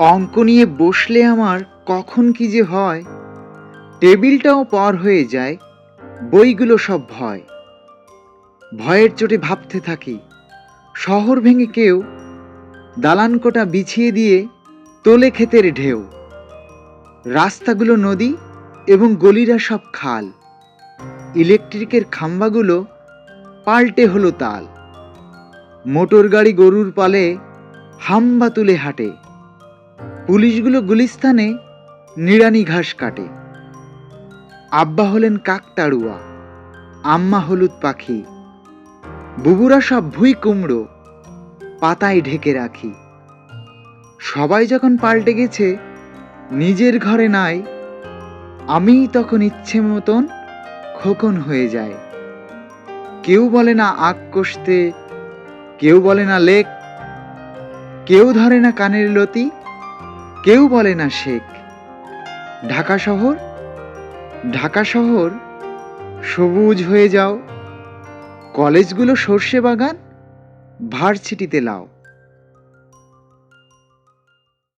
অঙ্ক নিয়ে বসলে আমার কখন কি যে হয়। টেবিলটাও পার হয়ে যায়, বইগুলো সব ভয়। ভয়ের চোটে ভাবতে থাকি, শহর ভেঙে কেউ দালানকোটা বিছিয়ে দিয়ে তোলে ক্ষেতের ঢেউ। রাস্তাগুলো নদী এবং গলিরা সব খাল। ইলেকট্রিকের খাম্বাগুলো পাল্টে হলো তাল। মোটর গাড়ি গরুর পালে হাম্বা তুলে হাঁটে। পুলিশগুলো গুলিস্তানে নিড়ানি ঘাস কাটে। আব্বা হলেন কাকতাড়ুয়া, আম্মা হলুদ পাখি, বুবুরা সব ভুই কুমড়ো, পাতায় ঢেকে রাখি। সবাই যখন পাল্টে গেছে, নিজের ঘরে নাই, আমিই তখন ইচ্ছে মতন খোকন হয়ে যায়। কেউ বলে না আগ কষতে, কেউ বলে না লেক, কেউ ধরে না কানের লতি কেউ বলে না শেখ। ঢাকা শহর? ঢাকা শহর, সবুজ হয়ে যাও। কলেজগুলো সর্ষে বাগান, ভার্সিটিতে লাও।